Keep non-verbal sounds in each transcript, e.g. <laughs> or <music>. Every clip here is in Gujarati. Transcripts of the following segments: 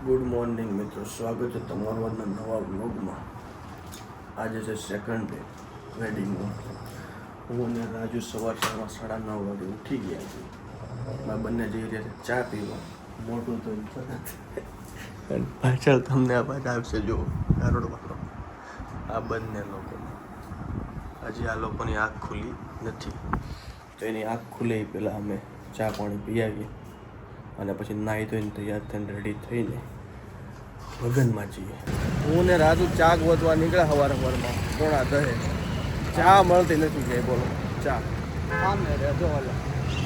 ગુડ મોર્નિંગ મિત્રો. સ્વાગત છે તમારું આજના નવા વ્લોગમાં. આજે છે સેકન્ડ ડે વેડિંગનો હું અને રાજુ સવાર સવારમાં સાડા નવ વાગે ઉઠી ગયા છે અમે બંને જઈ રહ્યા છે ચા પીવા. મોટું તો પાછળ તમને આ બાજુ આવશે જો ગારોડવાળો આ બંને લોકો હજી આ લોકોની આંખ ખુલી નથી. તો એની આંખ ખુલે પહેલાં અમે ચા પાણી પી આવીએ અને પછી નાહી ધોઈને તૈયાર થઈને રેડી થઈને લગ્નમાં જઈએ. હું ને રાજુ ચા ગોતવા નીકળ્યા સવાર સવારમાં પોણા દહે. ચા મળતી નથી કે બોલો. ચા. સામે રે જો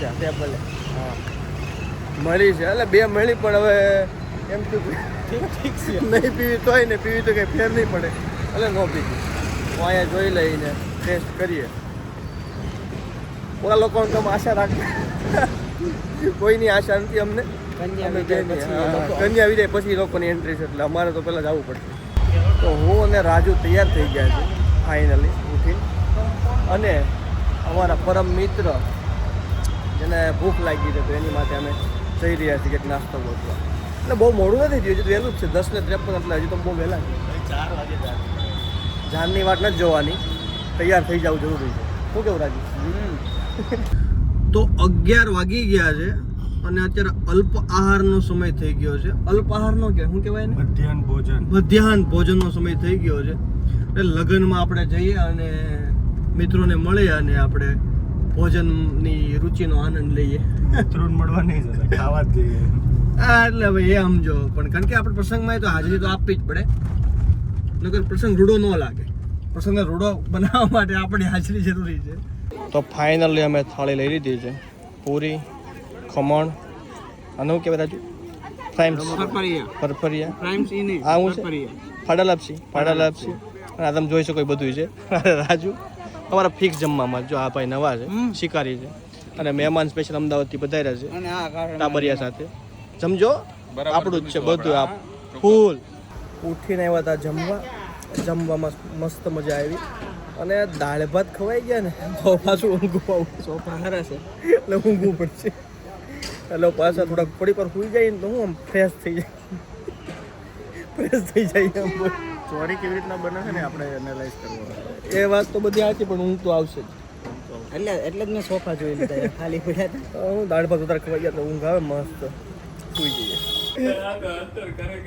ચા. ટેબલે હા. મળી છે. એટલે બે મળી પણ હવે એમ તો ઠીક ઠીક છે. નહીં પીવી તોય ને પીવી તો કંઈ ફેર નહીં પડે. એટલે ન પીવી. હું અહીંયા જોઈ લઈને ટેસ્ટ કરીએ. ઓલા લોકોને તમે આશા રાખે કોઈની આશા નથી અમને? કન્યા અમે વિજય પછી લોકોની એન્ટ્રી છે એટલે અમારે તો પહેલાં જવું પડશે. તો હું અને રાજુ તૈયાર થઈ ગયા છે ફાઇનલી ઉઠી અને અમારા પરમ મિત્ર જેને ભૂખ લાગી છે તો એની માટે અમે જઈ રહ્યા છીએ કે નાસ્તો ગોતવા. એટલે બહુ મોડું નથી થયું હજી તો વહેલું જ છે દસ ને ત્રેપન એટલે હજી તો બહુ વહેલા છે. ચાર વાગે જાનની વાત નથી જોવાની તૈયાર થઈ જવું જરૂરી છે. શું કેવું રાજુ? તો અગિયાર વાગી ગયા છે અને અત્યારે અલ્પ આહારનો સમય થઈ ગયો છે. અલ્પ આહારનો કે શું કહેવાય ને મધ્યાહન ભોજન. મધ્યાહન ભોજનનો સમય થઈ ગયો છે. એટલે લગ્નમાં આપણે જઈએ અને મિત્રોને મળીએ અને આપણે ભોજનની રુચિનો આનંદ લઈએ. મિત્રો મળવા નહીં જતા ખાવા જ જઈએ. હા એટલે હવે એ સમજો પણ કારણ કે આપણે પ્રસંગમાં તો હાજરી તો આપવી જ પડે. નકર પ્રસંગ રૂડો ન લાગે. પ્રસંગને રૂડો બનાવવા માટે આપણી હાજરી જરૂરી છે. તો ફાઇનલી અમે થાળી લઈ લીધી છે. પૂરી ખમણ અને શું કહેવાય રાજુ ફ્રાઈમ્સ ફરફરિયા. ફરફરિયા. પ્રાઇમ્સ ઇની આ હું છે? ફાડા લાપસી ફાડા લાપસી અને આ તમે જોઈ શકો એ બધું છે. રાજુ અમારા ફિક્સ જમવામાં જો આ ભાઈ નવા છે શિકારી છે. અને મહેમાન સ્પેશિયલ અમદાવાદથી પધાર્યા છે અને ટાબરિયા સાથે. જમજો. આપણું જ છે બધું આપ ફૂલ. ઉઠીને આવ્યા હતા જમવા. જમવામાં મસ્ત મજા આવી. અને દાળ ભાત ખવાઈ ગયા ને તો પાછું ઊંઘું આવું. સોફા હરા છે. એટલે ઊંઘવું પડશે. એટલે પાછા થોડાક થોડી પર સુઈ જાય ને તો હું આમ ફ્રેશ થઈ જાય. ફ્રેશ થઈ જાય એમ ચોરી કેવી રીતના બને છે ને આપણે એનાલાઇઝ કરવું એ વાત તો બધી સાચી પણ ઊંઘ તો આવશે જ. એટલે એટલે જ મેં સોફા જોઈ લીધા ખાલી પડ્યા હતા. હું દાળ ભાત વધારે ખવાઈ ગયા તો ઊંઘ આવે મસ્ત. સુઈ જઈએ.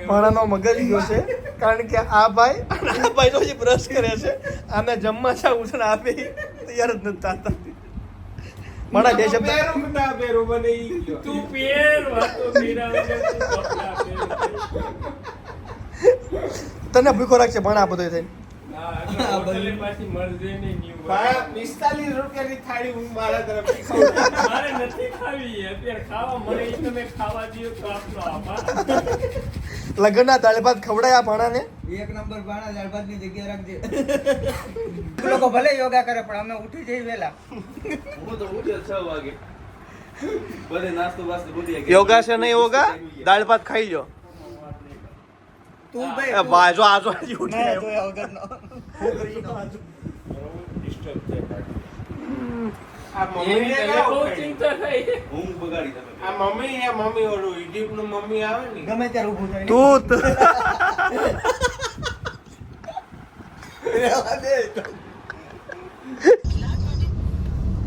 મારાનો મગજ ગયો છે કારણ કે આ ભાઈ આ ભાઈ તો હજી બ્રશ કરે છે. આને જમવા છે ને આપે. તૈયાર જ નથી થતા. મારા બે શબ્દ તું પેર વાતો. તને ભૂખો રાખશે ભણા આ બધો થઈને. ના, પાછી મળશે નહીં new મારે નથી ખાવી અત્યારે ખાવા મળે તમે ખાવા દ્યો તો આપનો આભાર. લગ્નના દાળ ભાત ખવડાયા ભણાને? એક નંબર ભાણા દાળ ભાતની જગ્યા રાખજે. લોકો ભલે યોગા કરે પણ અમે ઉઠી જઈ વેલા યોગા છે નહીં યોગા દાળ ભાત ખાઈ લો તું ભાઈ જો આજો ઉઠી Disturb છે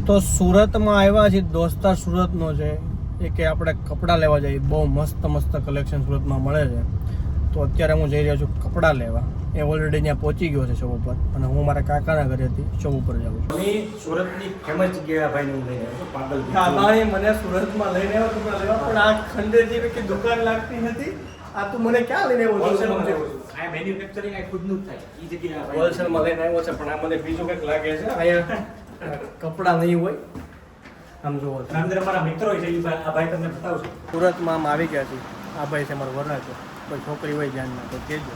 તો સુરતમાં આવ્યા છે દોસ્તાર સુરતનો છે, એ કે આપણે કપડાં લેવા જઈએ. બહુ મસ્ત મસ્ત કલેક્શન સુરતમાં મળે છે. તો અત્યારે હું જઈ રહ્યો છું કપડાં લેવા. એ ઓલરેડી ત્યાં પહોંચી ગયો છે શો ઉપર. અને હું મારા કાકાના ઘરેથી શો ઉપર જાઉં છું. સુરતની ફેમસ જગ્યા ભાઈ હું લઈને આવ્યો પાગલ દાદાએ મને સુરતમાં લઈને આવ્યો કપડાં લેવા પણ આ ખંડેર જેવી કે દુકાન લાગતી હતી આ તું મને ક્યાં લઈને આવ્યો છું? આ મેન્યુફેક્ચરિંગ આ ખુદનું જ થાય. એ જગ્યાએ હોલસેલમાં લઈને આવ્યો છે પણ આ મને બીજું કંઈક લાગે છે. અહીંયા કપડાં નહીં હોય. આમ તો. અંદર અમારા મિત્રો છે ભાઈ- આ ભાઈ તમને બતાવશે. સુરતમાં આમ આવી ગયા છે આ ભાઈ છે મારો વરા છે કોઈ છોકરી હોય ધ્યાનમાં તો કેજો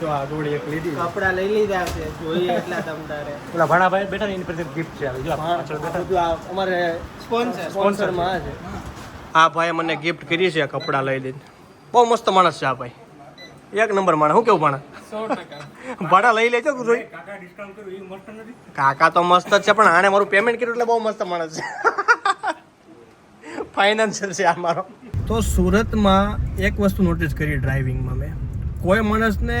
તો આ જોડી એક લીધી. કપડા લઈ લીધા છે જોઈએ એટલા તમતારે પેલા ભાણા ભાઈ બેઠા ને એની પરથી ગિફ્ટ છે આવી જો પાછળ બેઠા. અમારે સ્પોન્સર સ્પોન્સરમાં છે. આ ભાઈ મને ગિફ્ટ કરી છે આ કપડાં લઈ લઈને. બહુ મસ્ત માણસ છે આ ભાઈ. એક નંબર માણસ. શું કેવું ભાણા ભાડા લઈ લેજો જોઈ. કાકા ડિસ્કાઉન્ટ કર્યું એ મસ્ત નથી કાકા તો મસ્ત જ છે પણ આને મારું પેમેન્ટ કર્યું એટલે બહુ મસ્ત માણસ છે. <laughs> ફાઇનાન્શિયલ છે આ મારો. તો સુરતમાં એક વસ્તુ નોટિસ કરી ડ્રાઇવિંગમાં મેં કોઈ માણસને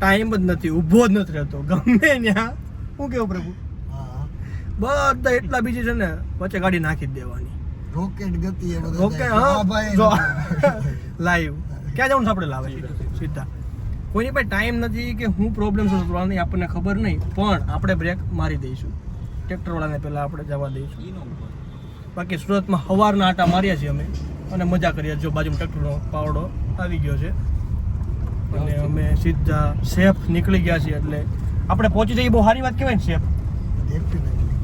ટાઈમ જ નથી ઊભો જ નથી રહેતો. ગમે ત્યાં શું કેવું પ્રભુ? બધા એટલા બીજી છે ને વચ્ચે ગાડી નાખી જ દેવાની. રોકેટ ગતિ રોકેટ ઓકે હા. ભાઈ. જો. લાઈવ ક્યાં જવાનું છે આપણે? લાવે સીધા. કોઈની પાસે ટાઈમ નથી કે હું પ્રોબ્લેમ સોલ્વ કરવાની આપણને ખબર નહીં. પણ આપણે બ્રેક મારી દઈશું. ટ્રેક્ટરવાળાને પહેલાં આપણે જવા દઈશું. બાકી સુરતમાં સવારના આટા માર્યા છીએ અમે. અને મજા કરીએ જો બાજુમાં ટ્રેક્ટરનો પાવડો આવી ગયો છે. અને અમે સીધા સેફ નીકળી ગયા છીએ એટલે આપણે પહોંચી જઈએ. બહુ સારી વાત કહેવાય ને સેફ?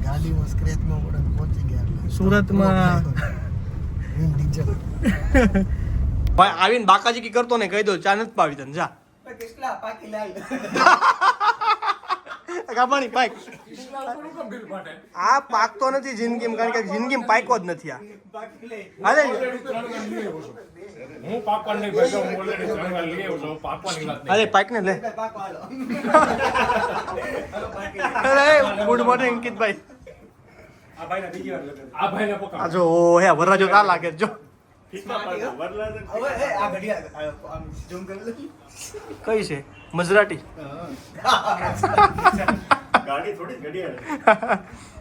ગાડીમાં પહોંચી ગયા સુરતમાં <laughs> ભાઈ આવીને બાકાજી કી કરતો ને કહી દો ચા નથી પાવી તને જા. પાકી લાલ. <laughs> ગાભાણી પાઇક આ પાકતો નથી જિંદગીમાં કારણ કે જિંદગીમાં પાક્યો જ નથી આ. હાલે હું પાકવા નહીં ભાઈ હું ઓલરેડી જંગલ લઈ આવ્યો છું પાકવાની વાત અરે હાલે પાક ને લે. અરે ગુડ મોર્નિંગ અંકિતભાઈ. આ ભાઈને બીજી વાર આ ભાઈને આ પકડ જો હે વરરાજો તા લાગે જો. કઈ છે? મજરાટી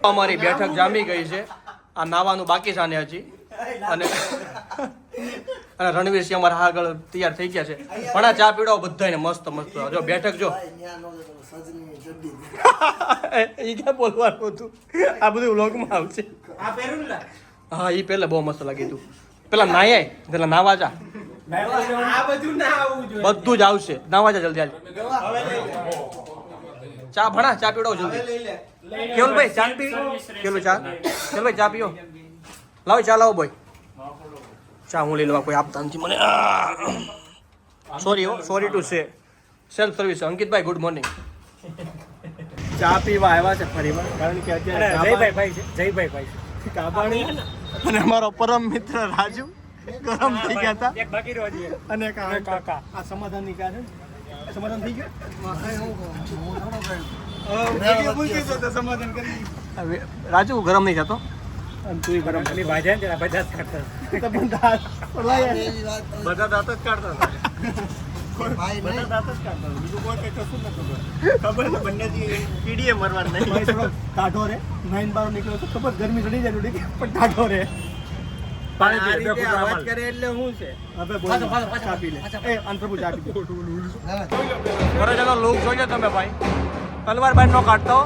અમારી બેઠક જામી ગઈ છે. આ નાવાનું બાકી છે હજી. અને અને રણવીર સિંહ અમારા આગળ તૈયાર થઈ ગયા છે. પણ આ ચા પીડાવો બધાને મસ્ત મસ્ત. જો બેઠક જો. એ ક્યાં બોલવાનું હતું? આ બધું વ્લોગમાં આવશે. હા એ પહેલા બહુ મસ્ત લાગી તું. પેલા નાય પેલા નાવા જા. બધું ના આવવું બધું જ આવશે. નાવા જા જલ્દી હાલ. ચા ભણા ચા પીવડાવો જલ્દી. લઈ ભાઈ કેવલભાઈ ચા પી. કેવલ ચા? કેવલભાઈ ચા પીઓ. લાવો ચા લાવો ભાઈ ચા હું લઈ લેવા કોઈ આપતા નથી મને સોરી હો sorry to say self service અંકિતભાઈ good morning ચા પીવા આવ્યા છે ફરી વાર કારણ કે જયભાઈ ભાઈ છે જયભાઈ ભાઈ છે. કાબાણી અને અમારો પરમ મિત્ર રાજુ ગરમ થઈ ગયા હતા. એક બાકી રહ્યો હજી. અને કાકા. આ સમાધાનની કાર છે સમાધાન થઈ ગયું? સમાધાન કરી રાજુ ગરમ નહીં થતો? અને તું ગરમ ખાલી ને તેના બધા જ ખાતા તો પણ દાંત ઓલાય. એવી વાત તો બધા દાંત જ કાઢતા <laughs> ટાઢો રે. નાઈન બાર નીકળ્યો તો ખબર ગરમી ચડી જાય પણ ટાઢો રે. માલ. કરે એટલે શું છે? હવે બોલ ચા પી લે. એ ઘરે લોક જોઈજો તમે ભાઈ. તલવાર બાઈ નો કાઢતો.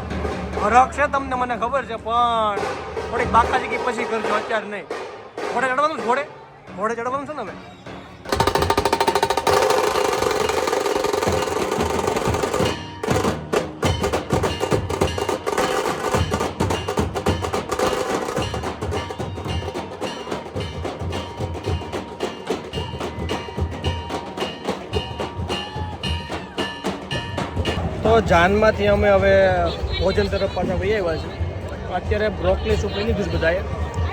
હરખ છે તમને મને ખબર છે પણ થોડીક બાકાજી કી પછી કરજો અત્યારે નહીં. ઘોડે ચડવાનું ઘોડે? ઘોડે ચડવાનું છે ને હવે? તો જાનમાંથી અમે હવે ભોજન તરફ પાછા વહી આવ્યા છે અત્યારે બ્રોકલી સૂપ લઈ લીધું બધાએ.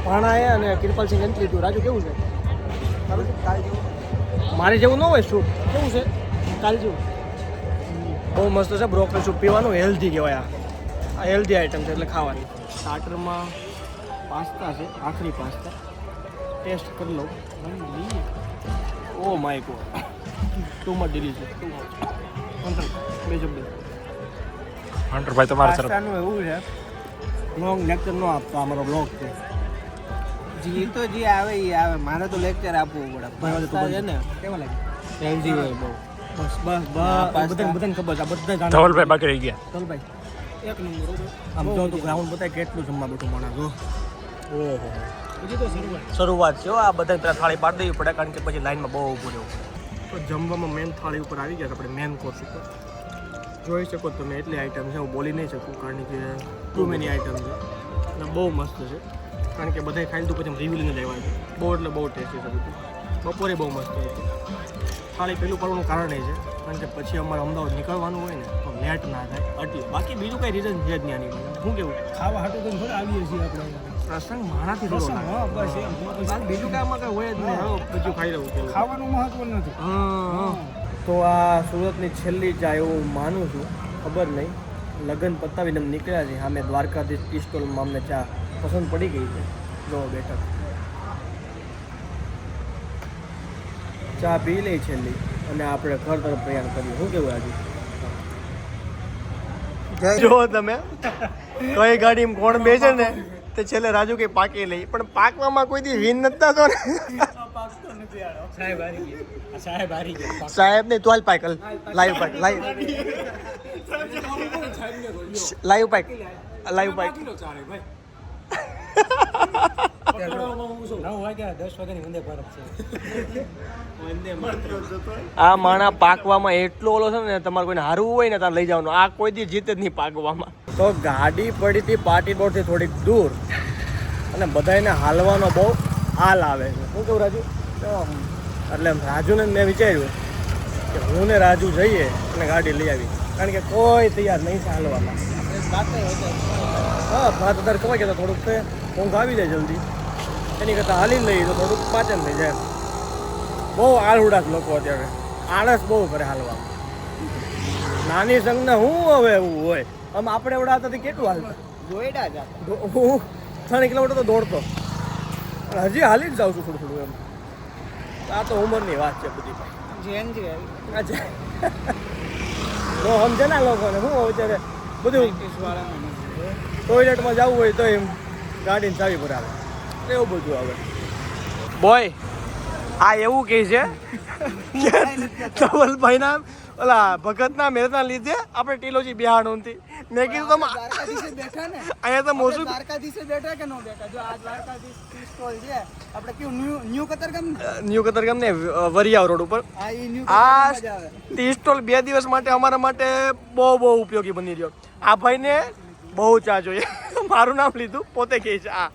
ભાણાએ અને કિરપાલસિંહ એન્ટ્રી લીધું રાજુ કેવું છે? મારે જેવું ન હોય સૂપ? કેવું છે? કાલ જેવું. બહુ મસ્ત છે બ્રોકલી સૂપ પીવાનું હેલ્ધી કહેવાય આ. આ હેલ્ધી આઈટમ છે એટલે ખાવાની. સ્ટાર્ટરમાં પાસ્તા છે આખરી પાસ્તા. ટેસ્ટ કરી લઉં. ઓ my god. Too much delicious too much બે જબ્બે હંટરભાઈ તમારા તરફ. પાસ્તાનું એવું છે લોંગ લેક્ચર નો આપતો અમારો મારો બ્લોગ છે. જી તો જે આવે એ આવે. મારે તો લેક્ચર આપવું પડે. ભાઈ, હવે તું પાસ્તા છે ને. કેવા લાગે? હેલ્ધી હોય બહુ. બસ બસ બસ. બધાને બધાને ખબર છે. બધા ધવલભાઈ બાકી રહી ગયા. ચલ એક નંબર આમ જો તું ગ્રાઉન્ડ બતાય કેટલું જમવા બેઠું માણસ જો ઓહો. શરૂઆત. છે આ બધા પેલા થાળી પાડી દેવી પડે કારણ કે પછી લાઈનમાં બહુ ઊભું રહેવું તો જમવામાં મેન થાળી ઉપર આવી ગયા આપણે મેન કોર્સ ઉપર. જોઈ શકો તમે એટલી આઈટમ છે, હું બોલી નહીં શકું, કારણ કે ટુ મેની આઈટમ છે. અને બહુ મસ્ત છે, કારણ કે બધાય ખાઈ લીધું પછી રિવ્યુ લઈને લેવા છે. બહુ એટલે બહુ ટેસ્ટી છે બધું. બપોરે બહુ મસ્ત હતું થાળી પેલું પડવાનું કારણ એ છે, કારણ કે પછી અમારે અમદાવાદ નીકળવાનું હોય ને, તો લેટ ના થાય. એટલે બાકી બીજું કંઈ રીઝન છે જ નહીં આની હું કેવું? ખાવા હાટું તો થોડા આવીએ છીએ આપણે. પ્રસંગ માણાથી બસ એમ. બીજું કાંઈ આમાં હોય જ નહીં. બીજું ખાઈ લઉં ખાવાનું મહત્વ નથી. તો આ સુરતની છેલ્લી ચા એવું માનું છું. ખબર નહીં. લગ્ન પતાવીને અમે નીકળ્યા છે અમે દ્વારકાધીશ ટી સ્ટોલમાં અમને ચા પસંદ પડી ગઈ છે. જો બેઠક ચા પી લઈ છેલ્લી અને આપણે ઘર તરફ પ્રયાણ કરીએ. શું કેવું આજે જો તમે. કઈ ગાડીમાં કોણ બેસે ને? તે છેલ્લે રાજુ કઈ પાકી લઈ. પણ પાકવામાં કોઈ દી વિન નથી થતો ને. સાહેબ ને તું પાકલ લાઈવ પાક લાઈવ. લાઈવ પાક લાઈવ પાક. આ માણા પાકવામાં એટલો ઓલો છે ને, તમારે કોઈને હારવું હોય ને ત્યાં લઈ જવાનું. આ કોઈ દી જીતે જ નહીં પાકવામાં. તો ગાડી પડી હતી પાર્ટી બોર્ડથી થોડીક દૂર અને બધાને હાલવાનો બહુ હાલ આવે છે. શું કહું રાજુ? એટલે રાજુને મેં વિચાર્યું કે હું ને રાજુ જઈએ અને ગાડી લઈ આવી કારણ કે કોઈ તૈયાર નહીં છે હાલવામાં. હા ભાત અત્યારે કમાઈ ગયા થોડુંક ઊંઘ આવી જાય જલ્દી. એની કરતાં હાલી લઈએ તો થોડુંક પાચન થઈ જાય બહુ આળુડાસ લોકો અત્યારે. આળસ બહુ કરે હાલવા. નાની સંઘને હું હવે એવું હોય? આમ આપણે એવડા હતા કેટલું હાલતા? જોઈડા જ હું ત્રણ કિલોમીટર તો દોડતો. પણ હજી હાલી જ જાઉં છું થોડું થોડું એમ. આ તો ઉંમરની વાત છે બધી જેન છે તો સમજે ના લોકોને શું હોય ત્યારે બધું ટોયલેટમાં જવું હોય તો એમ ગાડીને ચાવી ભરાવે એવું બધું આવે. બોય આ એવું કહે છે ધવલભાઈના ઓલા ભગતના મહેરના લીધે આપણે ટીલોજી બિહાર નથી મેં કીધું તમે બેઠા ને. અહીંયા તો મોસું દ્વારકાધીશે બેઠા કે ન બેઠા? જો આ દ્વારકાધીશ સ્ટોલ છે. આપણે કેવું new new Katargam new Katargam ને વરિયાવ રોડ ઉપર. આ ટી સ્ટોલ બે દિવસ માટે અમારા માટે બહુ બહુ ઉપયોગી બની રહ્યો. આ ભાઈને બહુ ચા જોઈએ. મારું નામ લીધું પોતે કહે છે આ.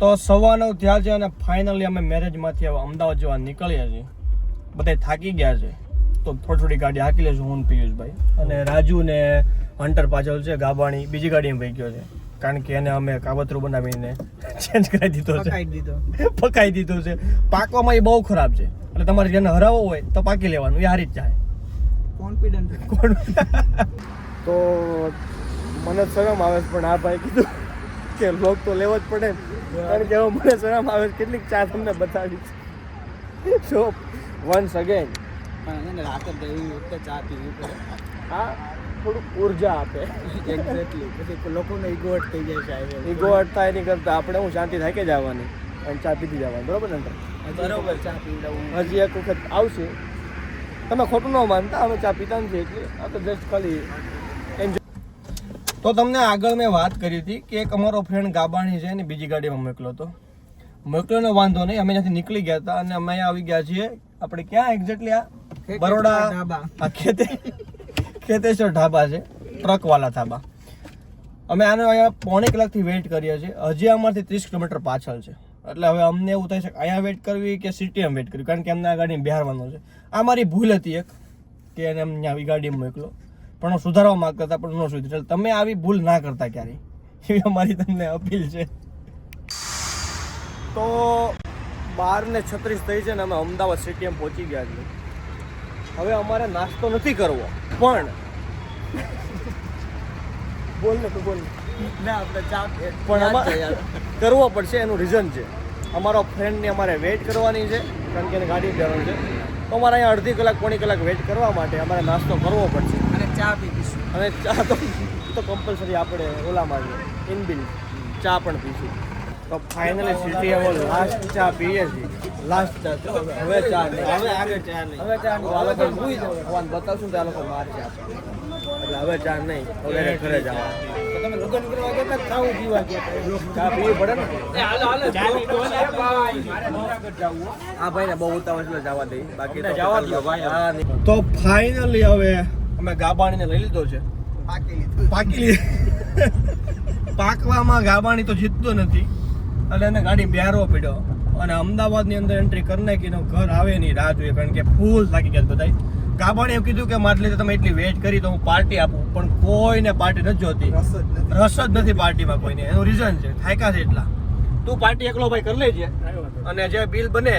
તો સવા નવ થયા છે અને ફાઇનલી અમે મેરેજમાંથી હવે અમદાવાદ જવા નીકળ્યા છીએ. બધા થાકી ગયા છે. તો થોડી થોડી ગાડી હાકી લેશું હું પિયુષભાઈ. અને રાજુ ને હન્ટર પાછળ છે ગાબાણી બીજી ગાડીમાં ભાઈ ગયો છે. કારણ કે એને અમે કાવતરું બનાવીને ચેન્જ કરાવી દીધો છે. પકાઈ દીધો. પકાઈ દીધું છે. પાકવામાં એ બહુ ખરાબ છે. એટલે તમારે જેને હરાવવો હોય તો પાકી લેવાનું એ હારી જ જાય. કોન્ફિડન્ટ તો મને શરમ આવે છે પણ આ ભાઈ કીધું. કે લોક તો લેવો જ પડે. અને કારણ કે હવે મને શરમ આવે કેટલીક ચા તમને બતાવી છે. સો વન્સ અગેન રાતે તો વખતે ચા પીવી પડે. આ થોડુંક ઊર્જા આપે. એક્ઝેક્ટલી પછી લોકોને ઈગો હટ થઈ જાય સાહેબ. ઈગો અટતા એની કરતાં. આપણે હું શાંતિ થાય કે જવાની અને ચા પીતી જવાની. બરોબર ને બરોબર ચા પીવડાવું હજી એક વખત આવશે. તમે ખોટું ન માનતા. અમે ચા પીતા નથી એટલે આ તો જસ્ટ ખાલી તો તમને આગળ મેં વાત કરી હતી કે એક અમારો ફ્રેન્ડ ગાબાણી છે ને બીજી ગાડીમાં મોકલો હતો. મોકલ્યોનો વાંધો નહીં અમે ત્યાંથી નીકળી ગયા હતા અને અમે આવી ગયા છીએ. આપણે ક્યાં એક્ઝેક્ટલી આ? બરોડા ખેતે ખેતેશ્વર ઢાબા છે ટ્રકવાલા ઢાબા અમે આનો અહીંયા પોણે કલાકથી વેઇટ કરીએ છીએ. હજી અમારથી ત્રીસ કિલોમીટર પાછળ છે. એટલે હવે અમને એવું થાય છે કે અહીંયા વેઇટ કરવી કે સિટીએમ વેઇટ કરવી? કારણ કે અમને આ ગાડી બિહારવાનો છે. આ મારી ભૂલ હતી એક કે એને અમને આવી ગાડીમાં મોકલો. પણ હું સુધારવા માંગતા હતા પણ ન સુધરી તમે આવી ભૂલ ના કરતા ક્યારેય. એવી અમારી તમને અપીલ છે. તો બાર ને છત્રીસ થઈ છે ને અમે અમદાવાદ સિટીએમ પહોંચી ગયા છીએ. હવે અમારે નાસ્તો નથી કરવો. પણ બોલ ને તું બોલ. ના આપણે ચા પણ અમારે કરવો પડશે એનું રીઝન છે. અમારો ફ્રેન્ડને અમારે વેઇટ કરવાની છે કારણ કે એને ગાડી જવાનું છે. તો અમારે અહીંયા અડધી કલાક પોણી કલાક વેઇટ કરવા માટે અમારે નાસ્તો કરવો પડશે. ચા પીવીશું અને ચા તો તો કમ્પલસરી આપણે ઓલામાં જ ઇનબિલ ચા પણ પીશું. તો ફાઇનલી સિટી હવે લાસ્ટ ચા પીએ છીએ. લાસ્ટ ચા હવે ચા નહીં. હવે આગળ ચા નહીં. હવે ચા નહીં. હવે તો ભૂઈ જવું ભગવાન બતાવશું ત્યાં લોકો માર ચા એટલે હવે ચા નહીં. હવે ઘરે જવા તો તમે લગ્ન કરવા ગયા ખાવું પીવા ગયા ચા પીવી પડે ને? જવું આ ભાઈને બહુ ઉતાવળ જવા દઈ બાકી તો જવા ભાઈ. તો ફાઇનલી હવે અમે ગાબાણીને લઈ લીધો છે. પાકી પાકવામાં ગાબાણી તો જીતતો નથી. એટલે એને ગાડી બ્યારો પડ્યો. અને અમદાવાદની અંદર એન્ટ્રી કરી નાખી ઘર આવે નહીં રાહ જોઈએ. કારણ કે ફૂલ થાકી ગયા બધા ગાબાણી એવું કીધું કે માટલી તમે એટલી વેટ કરી તો હું પાર્ટી આપું. પણ કોઈને પાર્ટી નથી જોતી. રસ જ નથી. પાર્ટીમાં કોઈને. એનું રીઝન છે. થાયકા છે એટલા. તું પાર્ટી એકલો ભાઈ કરી લેજે. અને જે બિલ બને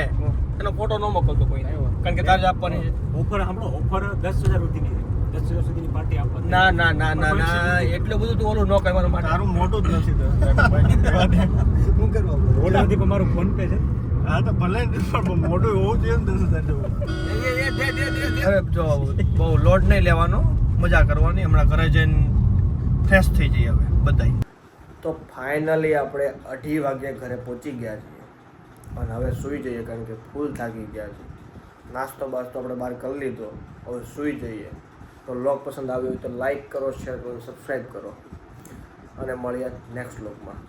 એનો ફોટો ન મોકલતો કોઈને. કારણ કે તારે જ આપવાની છે. ઓફર સાંભળો ઓફર દસ હજાર છે દસ સુધીની પાર્ટી આપવાની. ના ના ના ના ના એટલું બધું તું ઓલું ન કર મારું માટે. તારું મોટું જ નથી શું <laughs> કરવા ઓલ નથી પણ મારું ફોન પે છે. હા તો ભલે પણ મોટું હોવું જોઈએ ને દસ હજાર હવે જો બહુ લોડ નહીં લેવાનો મજા કરવાની. હમણાં ઘરે જઈને ફ્રેશ થઈ જઈએ હવે બધાય. તો ફાઇનલી આપણે અઢી વાગે ઘરે પહોંચી ગયા છીએ. અને હવે સૂઈ જઈએ કારણ કે ફૂલ થાકી ગયા છે નાસ્તો બાસ્તો આપણે બહાર કરી લીધો. હવે સૂઈ જઈએ. તો લોક પસંદ આવ્યો હોય તો લાઇક કરો, શેર કરો, સબસ્ક્રાઈબ કરો. અને મળીએ નેક્સ્ટ લોગમાં